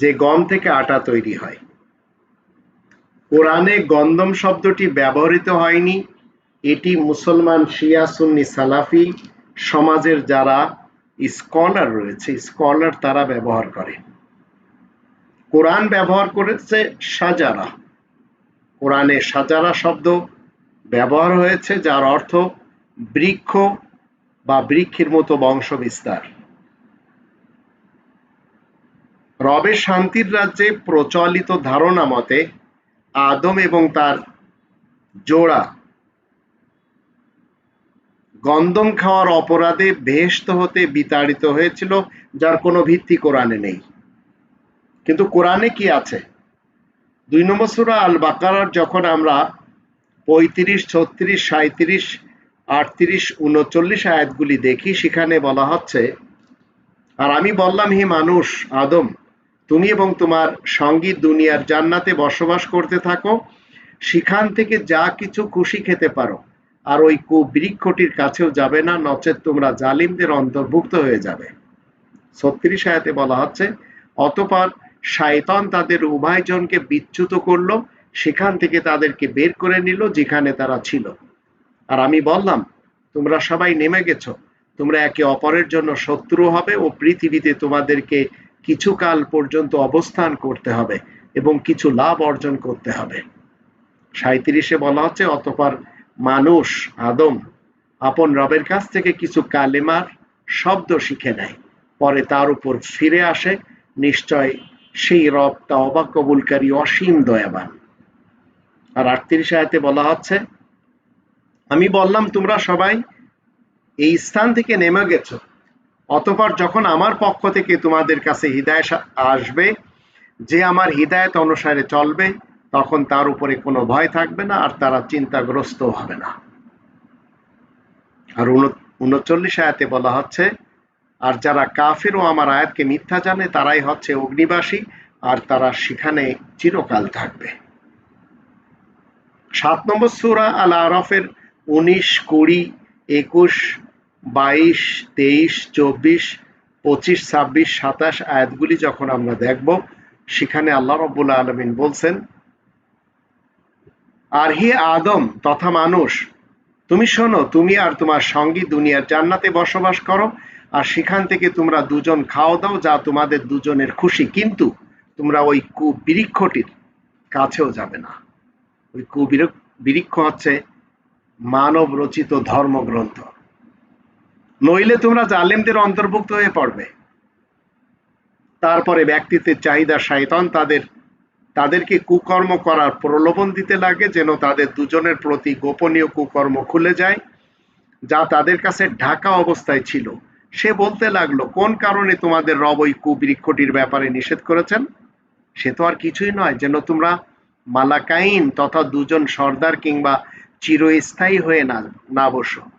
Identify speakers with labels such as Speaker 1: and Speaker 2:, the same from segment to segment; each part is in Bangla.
Speaker 1: যে গম থেকে আটা তৈরি হয়। কোরআনে গন্দম শব্দটি ব্যবহৃত হয়নি। এটি মুসলমান শিয়া সুন্নি সালাফি সমাজের যারা স্কলার রয়েছে, স্কলার তারা ব্যবহার করে। কোরআন ব্যবহার করেছে সাজারা। কোরআনে সাজারা শব্দ ব্যবহার হয়েছে, যার অর্থ বৃক্ষ বা বৃক্ষের মতো বংশ বিস্তার রবের শান্তির রাজ্যে প্রচলিত ধারণা মতে আদম এবং তার জোড়া গন্দম খাওয়ার অপরাধে বেহেস্ত হতে বিতাড়িত হয়েছিল, যার কোনো ভিত্তি কোরআনে নেই। কিন্তু কোরআনে কি আছে? দুই নম্বর সুরা আল বাকারার যখন আমরা পঁয়ত্রিশ, ছত্রিশ সাঁত্রিশ আটত্রিশ, উনচল্লিশ আয়াতগুলি দেখি, সেখানে বলা হচ্ছে, আর আমি বললাম, হে মানুষ, আদম তুমি এবং তোমার সংগীত দুনিয়ার জান্নাতে বসবাস করতে থাকো, সেখান থেকে যা কিছু খুশি খেতে পারো। আর ওই কুবৃক্ষটির কাছেও যাবে না, নচেত তোমরা জালিমদের অন্তর্ভুক্ত হয়ে যাবে। ছত্রিশ আয়াতে বলা হচ্ছে, অতপর শায়তন তাদের উভয়জনকে বিচ্যুত করল, সেখান থেকে তাদেরকে বের করে নিল যেখানে তারা ছিল। আর আমি বললাম, তোমরা সবাই নেমে গেছো, তোমরা একে অপরের জন্য শত্রু হবে ও পৃথিবীতে তোমাদেরকে কিছু কাল পর্যন্ত অবস্থান করতে হবে এবং কিছু লাভ অর্জন করতে হবে। সাঁত্রিশে বলা হচ্ছে, অতপর মানুষ, আদম, আপন রবের কাছ থেকে কিছু কালেমার শব্দ শিখে নেয়। পরে তার উপর ফিরে আসে, নিশ্চয় সেই রব তা অবাক, কবুলকারী, অসীম, দয়াবান। আর আটত্রিশ আয়াতে বলা হচ্ছে, আমি বললাম, তোমরা সবাই এই স্থান থেকে নেমে গেছো। অতপর যখন আমার পক্ষ থেকে তোমাদের কাছে হৃদায়ত আসবে, যে আমার হৃদায়ত অনুসারে চলবে, তখন তার উপরে কোনো ভয় থাকবে না, আর তারা চিন্তাগ্রস্ত হবে না। আর উনচল্লিশ আয়াতে বলা হচ্ছে, আর যারা কাফির ও আমার আয়াতকে মিথ্যা জানে, তারাই হচ্ছে অগ্নিবাসী, আর তারা সেখানে চিরকাল থাকবে। সাত নম্বর সুরা আল আরফের উনিশ, কুড়ি, একুশ বাইশ, তেইশ, চব্বিশ, পঁচিশ, ছাব্বিশ, সাতাশ আয়াতগুলি যখন আমরা দেখব, সেখানে আল্লাহ রব্বুল্লা আলমিন বলছেন, আর হে আদম তথা মানুষ, তুমি শোনো, তুমি আর তোমার সঙ্গী দুনিয়ার জান্নাতে বসবাস করো, আর সেখান থেকে তোমরা দুজন খাও দাও, যা তোমাদের দুজনের খুশি। কিন্তু তোমরা ওই কুবৃক্ষটির কাছেও যাবে না। ওই কুবৃক্ষ হচ্ছে মানব রচিত ধর্মগ্রন্থ। নইলে তোমরা জালেমদের অন্তর্ভুক্ত হয়ে পড়বে। তারপরে ব্যক্তিত্বের চাহিদা শায়তন তাদের, তাদেরকে কুকর্ম করার প্রলোভন দিতে লাগে, যেন তাদের দুজনের প্রতি গোপনীয় কুকর্ম খুলে যায়, যা তাদের কাছে ঢাকা অবস্থায় ছিল। সে বলতে লাগল, কোন কারণে তোমাদের রব ওই কুবৃক্ষটির ব্যাপারে নিষেধ করেছেন? সে তো আর কিছুই নয়, যেন তোমরা মালাকাইন তথা দুজন সর্দার কিংবা চিরস্থায়ী হয়ে না না বসো।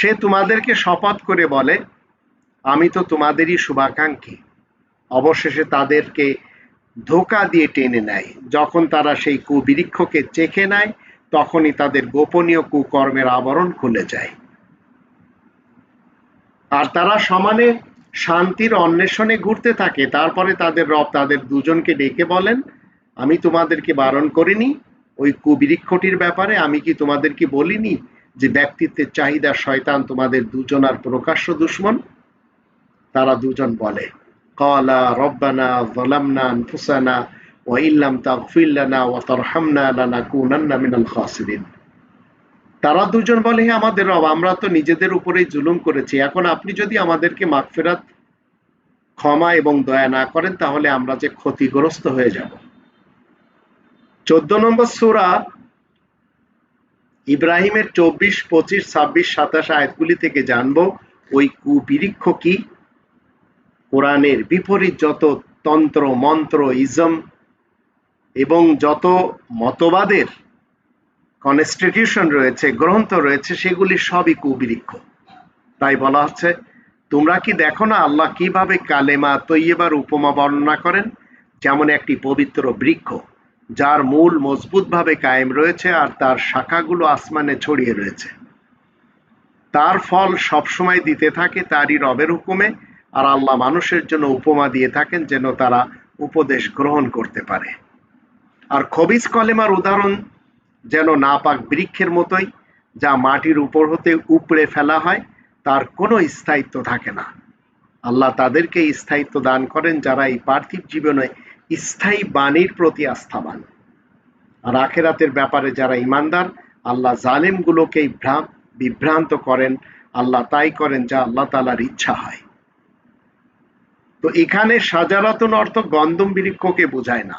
Speaker 1: সে তোমাদেরকে শপথ করে বলে, আমি তো তোমাদেরই শুভাকাঙ্ক্ষী। অবশেষে তাদেরকে ধোকা দিয়ে টেনে নেয়। যখন তারা সেই কুবৃক্ষকে চেখে নেয়, তখনই তাদের গোপনীয় কুকর্মের আবরণ খুলে যায়। আর তারা সমানে শান্তির অন্বেষণে ঘুরতে থাকে। তারপরে তাদের রব তাদের দুজনকে ডেকে বলেন, আমি তোমাদেরকে বারণ করিনি। ওই কুবৃক্ষটির ব্যাপারে আমি কি তোমাদেরকে বলিনি? যে ব্যক্তিত্বের চাহিদা শয়তান তোমাদের দুজনার প্রকাশ্য দুশ্মন, তারা দুজন বলে, কলা রব্বানা জলামনা আনফুসানা ওয়া ইল্লাম তাগফির লানা ওয়া তারহামনা লানাকুনান্না মিনাল খাসিরিন। তারা দুজন বলে, হে আমাদের রব, আমরা তো নিজেদের উপরেই জুলুম করেছি। এখন আপনি যদি আমাদেরকে মাগফিরাত, ক্ষমা এবং দয়া না করেন, তাহলে আমরা যে ক্ষতিগ্রস্ত হয়ে যাব। চোদ্দ নম্বর সুরা ইব্রাহিমের চব্বিশ, পঁচিশ, ছাব্বিশ, সাতাশ আয়াতগুলি থেকে জানব, ওই কুবৃক্ষ কি? কোরআনের বিপরীত যত তন্ত্র, মন্ত্র, ইজম এবং যত মতবাদের কনস্টিটিউশন রয়েছে, গ্রন্থ রয়েছে, সেগুলি সবই কুবৃক্ষ। তাই বলা হচ্ছে, তোমরা কি দেখো না আল্লাহ কীভাবে কালেমা তৈয়বার উপমা বর্ণনা করেন? যেমন একটি পবিত্র বৃক্ষ। যার মূল মজবুতভাবে কায়েম রয়েছে আর তার শাখাগুলো আসমানে ছড়িয়ে রয়েছে। তার ফল সবসময় দিতে থাকে, তারই রবের হুকুমে, আর আল্লাহ মানুষের জন্য উপমা দিয়ে থাকেন যেন তারা উপদেশ গ্রহণ করতে পারে। আর খবিজ কলেমার উদাহরণ যেন নাপাক বৃক্ষের মতোই, যা মাটির উপর হতে উপড়ে ফেলা হয়, তার কোনো স্থায়িত্ব থাকে না। আল্লাহ তাদেরকে স্থায়িত্ব দান করেন যারা এই পার্থিব জীবনে স্থায়ী বাণীর প্রতি আস্থাবান। আর আখেরাতের ব্যাপারে যারা ইমানদার, আল্লাহ জালেমগুলোকেই ভ্রাম বিভ্রান্ত করেন। আল্লাহ তাই করেন যা আল্লাহ তালার ইচ্ছা হয়। তো এখানে সাজারাতন অর্থ গন্ধম বৃক্ষকে বোঝায় না।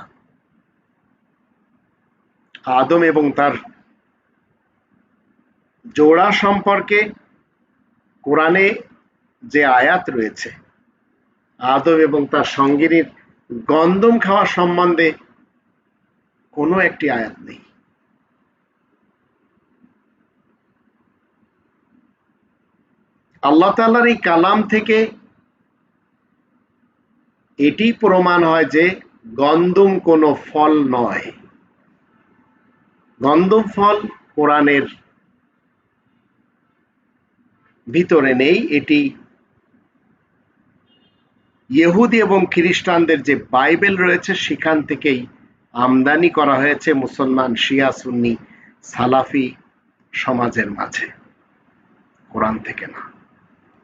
Speaker 1: আদম এবং তার জোড়া সম্পর্কে কোরআনে যে আয়াত রয়েছে, আদম এবং তার সঙ্গিনীর গন্ধম খাওয়া সম্বন্ধে কোনো একটি আয়াত নেই। আল্লাহ তাল্লার এই কালাম থেকে এটি প্রমাণ হয় যে গন্ধম কোনো ফল নয়। গন্ধম ফল কোরআনের ভিতরে নেই, এটি ইহুদি এবং খ্রিস্টানদের যে বাইবেল রয়েছে, সেখান থেকেই আমদানি করা হয়েছে মুসলমান, শিয়া, সুন্নি, সালাফি সমাজের মাঝে। কোরআন থেকে না।